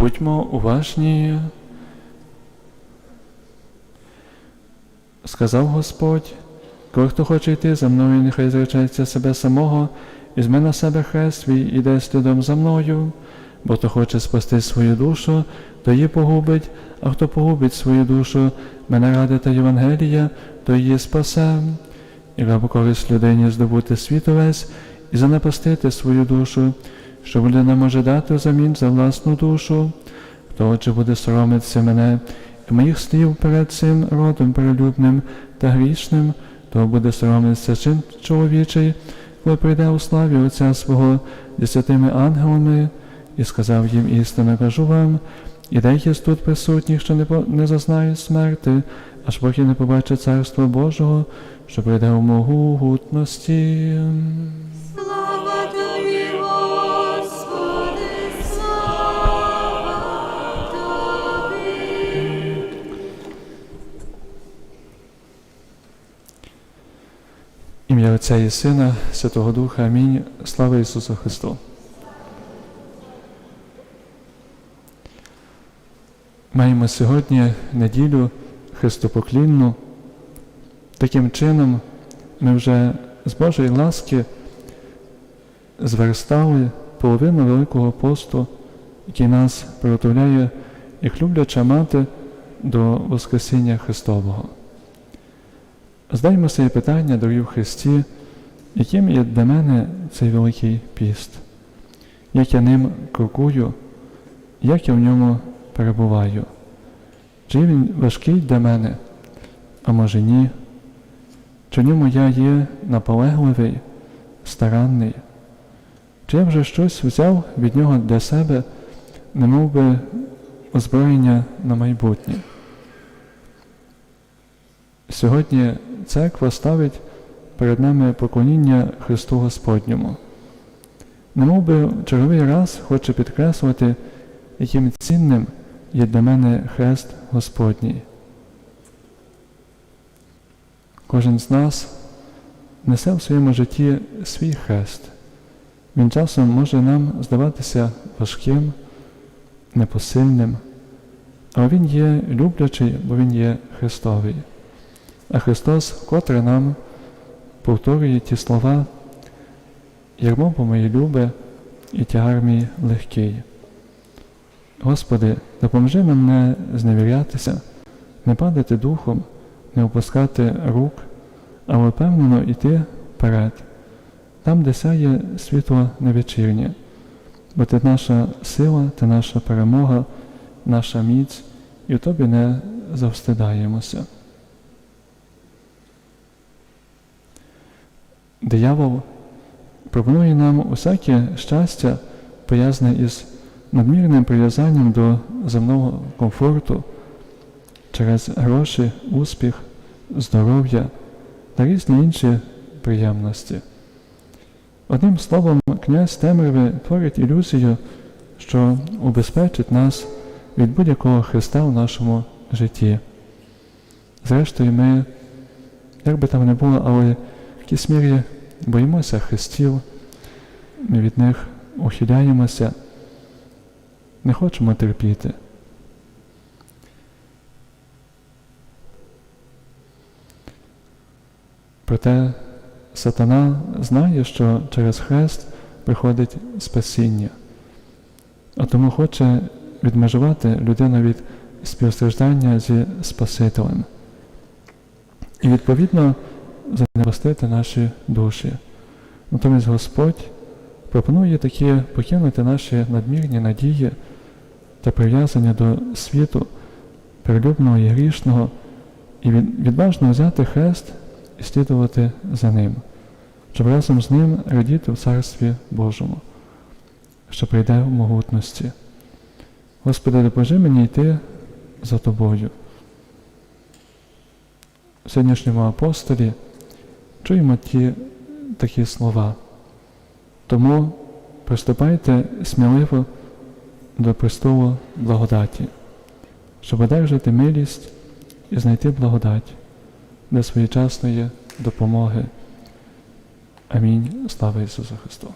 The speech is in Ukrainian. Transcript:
Будьмо уважні. Сказав Господь, коли хто хоче йти за мною, нехай зречеться себе самого, візьме на себе хрест свій і йде слідом за мною, бо хто хоче спасти свою душу, то її погубить, а хто погубить свою душу, мене ради та Євангелія, то її спасе. І рабо користь людині здобути світ увесь і занапастити свою душу, що людина може дати взамін за власну душу, хто отже буде соромитися мене і моїх слів перед цим родом перелюбним та грішним, то буде соромитися чин чоловічий, коли прийде у славі Отця свого десятими ангелами, і сказав їм істину, кажу вам, і деякі з тут присутніх, що не, по- не зазнають смерти, аж поки не побачать царство Божого, що прийде у могутності. Отця і Сина, Святого Духа. Амінь. Слава Ісусу Христу. Маємо сьогодні неділю Христопоклінну. Таким чином ми вже з Божої ласки зверстали половину Великого посту, який нас приготовляє як любляча мати до Воскресіння Христового. Задаймо собі питання, дорогі в Христі, яким є для мене цей Великий піст, як я ним крокую, як я в ньому перебуваю. Чи він важкий для мене, а може ні? Чи в ньому я є наполегливий, старанний? Чи я вже щось взяв від нього для себе, немов би озброєння на майбутнє? Сьогодні церква ставить перед нами поклоніння Христу Господньому. Немов би черговий раз хоче підкреслити, яким цінним є для мене хрест Господній. Кожен з нас несе в своєму житті свій хрест. Він часом може нам здаватися важким, непосильним, але Він є люблячий, бо Він є Христовий. А Христос вкотре нам повторює ті слова, ярмо по моє любе і тягар мій легкий. Господи, допоможи нам не зневірятися, не падати духом, не опускати рук, але впевнено йти вперед, там, де сяє світло невечірнє, бо ти наша сила, ти наша перемога, наша міць, і в тобі не завстидаємося. Диявол пропонує нам усяке щастя, пов'язане із надмірним прив'язанням до земного комфорту через гроші, успіх, здоров'я та різні інші приємності. Одним словом, князь Темряви творить ілюзію, що убезпечить нас від будь-якого Христа в нашому житті. Зрештою, ми, як би там не було, але в якійсь мірі боїмося Христів, ми від них ухиляємося, не хочемо терпіти. Проте сатана знає, що через хрест приходить спасіння, а тому хоче відмежувати людину від співстраждання зі Спасителем. І відповідно занепастити наші душі. Натомість Господь пропонує такі покинути наші надмірні надії та прив'язання до світу, перелюбного і грішного, і від- відважно взяти хрест і слідувати за ним, щоб разом з ним радіти в Царстві Божому, що прийде в могутності. Господи, допоможи мені йти за Тобою. В сьогоднішньому апостолі чуємо ті такі слова. Тому приступайте сміливо до престолу благодаті, щоб одержати милість і знайти благодать для своєчасної допомоги. Амінь. Слава Ісусу Христу!